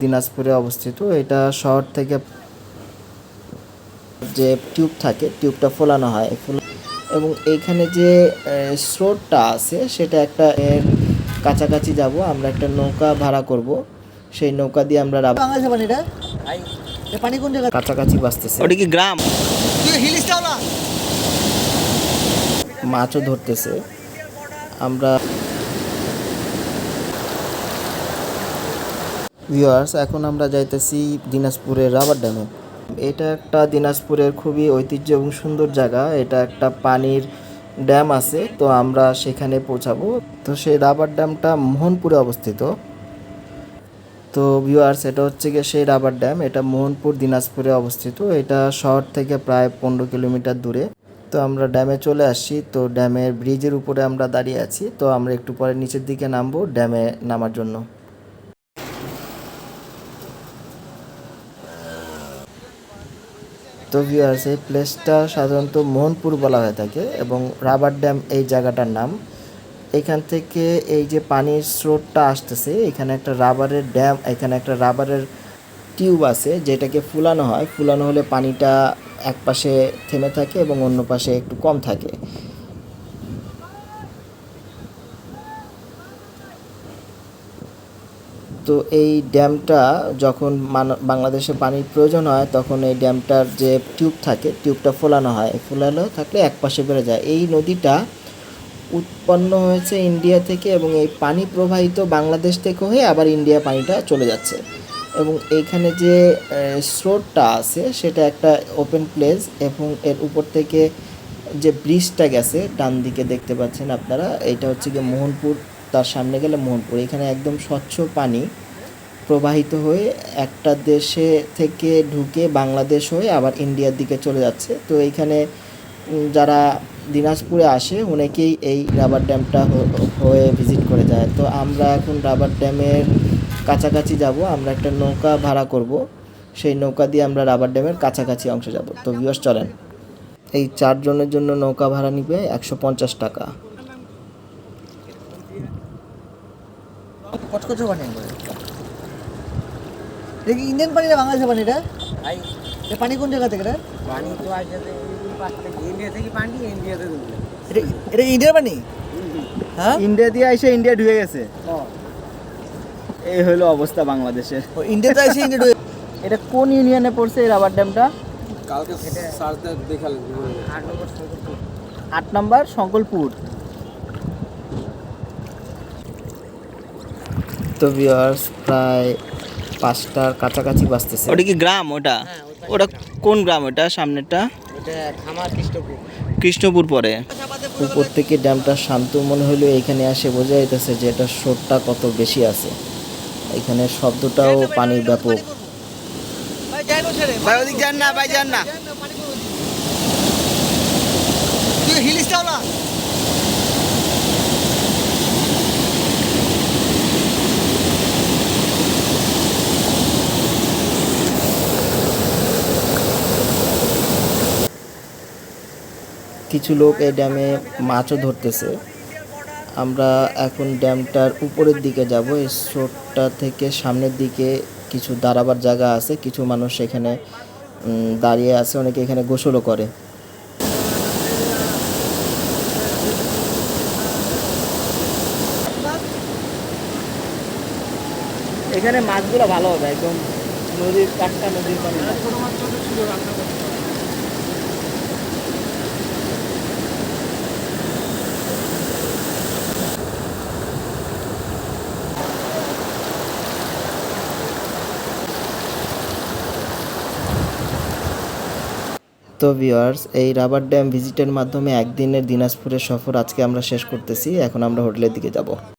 দিনাজপুরে অবস্থিত। এটা শহর থেকে যে টিউব থাকে টিউবটা ফোলানো হয়। ফোলা- এবং এইখানে যে স্রোতটা আছে সেটা একটা এর কাছাকাছি যাব। আমরা একটা নৌকা ভাড়া করব। সেই নৌকা দিয়ে আমরা পানি কোন জায়গা কাছাকাছি বাঁচতেছে। ওটা কি গ্রাম? মাছও ধরতেছে। আমরা ভিউয়ার্স এখন আমরা যাইতেছি দিনাজপুরের রাবার ড্যামে এটা একটা দিনাজপুরের খুবই ঐতিহ্য এবং সুন্দর জায়গা। এটা একটা পানির ড্যাম আছে, তো আমরা সেখানে পৌঁছাবো। তো সেই রাবার ড্যামটা মোহনপুরে অবস্থিত। তো ভিউয়ার্স এটা হচ্ছে গিয়ে সেই রাবার ড্যাম এটা মোহনপুর, দিনাজপুরে অবস্থিত। এটা শহর থেকে প্রায় পনেরো কিলোমিটার দূরে। তো আমরা ড্যামে চলে আসছি। তো ড্যামের ব্রিজের উপরে আমরা দাঁড়িয়ে আছি। তো আমরা একটু পরে নিচের দিকে নামবো, ড্যামে নামার জন্য। তো ভিউয়ার্স এই প্লেসটা সাধারণত মোহনপুর বলা হয়ে থাকে এবং রাবার ড্যাম এই জায়গাটার নাম। এখান থেকে এই যে পানির স্রোতটা আসতেছে, এখানে একটা রাবারের ড্যাম, এখানে একটা রাবারের টিউব আছে যেটাকে ফুলানো হয়। ফুলানো হলে পানিটা এক পাশে থেমে থাকে এবং অন্য পাশে একটু কম থাকে। তো এই ড্যামটা যখন বাংলাদেশে পানির প্রয়োজন হয়, তখন এই ড্যামটার যে টিউব থাকে, টিউবটা ফোলানো হয়। ফোলানো থাকলে এক পাশে বেড়ে যায়। এই নদীটা উৎপন্ন হয়েছে ইন্ডিয়া থেকে এবং এই পানি প্রবাহিত বাংলাদেশ থেকে হয়ে আবার ইন্ডিয়া পানিটা চলে যাচ্ছে। এবং এইখানে যে স্রোতটা আছে, সেটা একটা ওপেন প্লেস এবং এর উপর থেকে যে ব্রিজটা গেছে ডান দিকে দেখতে পাচ্ছেন আপনারা এটা হচ্ছে গিয়ে মোহনপুর তার সামনে গেলে মোহনপুর। এখানে একদম স্বচ্ছ পানি প্রবাহিত হয়ে একটা দেশে থেকে ঢুকে বাংলাদেশ হয়ে আবার ইন্ডিয়ার দিকে চলে যাচ্ছে। তো এইখানে যারা দিনাজপুরে আসে, অনেকেই এই রাবার ড্যামটা হয়ে ভিজিট করে যায়। তো আমরা এখন রাবার ড্যামের কাছাকাছি যাব। আমরা একটা নৌকা ভাড়া করব। সেই নৌকা দিয়ে আমরা রাবার ড্যামের কাছাকাছি অংশে যাব। তো ভিউয়ার্স চলেন। এই চারজনের জন্য নৌকা ভাড়া নিবে একশো পঞ্চাশ টাকা। কচকচে পানি একবারে এটা কি ইন্ডিয়ান পানি না বাংলাদেশে পানি এটা? এ পানি কোন জায়গা থেকে এটা পানি তো ইন্ডিয়া থেকে পানি এটা এটা ইন্ডিয়ার পানি হ্যাঁ? ইন্ডিয়া দিয়ে এসে ইন্ডিয়া ঢুকে গেছে। এই হলো অবস্থা বাংলাদেশের ইন্ডিয়াতে এসে ইন্ডিয়া ঢুকে- এটা কোন ইউনিয়নে পড়ছে এই রাবার ড্যামটা কালকে সারতে দেখাল আট নম্বর আট নাম্বার শঙ্কলপুর তো ভিউয়ার্স প্রায় পাঁচটার কাছাকাছি বাঁচতেছে ওটা কি গ্রাম ওটা? ওটা কোন গ্রাম ওটা সামনেরটা? খামার কৃষ্ণপুর। কৃষ্ণপুর পরে। উপর থেকে ড্যামটা শান্ত মনে হলেও এখানে আসে বোঝা যাইতেছে যে এটা স্রোতটা কত বেশি আছে। এখানে শব্দটাও পানির ব্যাপক। ভাই ওদিক যান না ভাই যান না তুই হিল স্টাও না কিছু লোক এই ড্যামে মাছও ধরতেছে। আমরা এখন ড্যামটার উপরের দিকে যাব, এই স্রোতটা থেকে সামনের দিকে কিছু দাঁড়াবার জায়গা আছে, কিছু মানুষ এখানে দাঁড়িয়ে আছে, অনেকে এখানে গোসলও করে। এখানে মাছগুলো ভালো হবে, একদম নদীর কাঠটা নদীর পানি তো ভিউয়ার্স এই রাবার ড্যাম ভিজিটের মাধ্যমে একদিনের দিনাজপুরের সফর আজকে আমরা শেষ করতেছি। এখন আমরা হোটেলের দিকে যাব।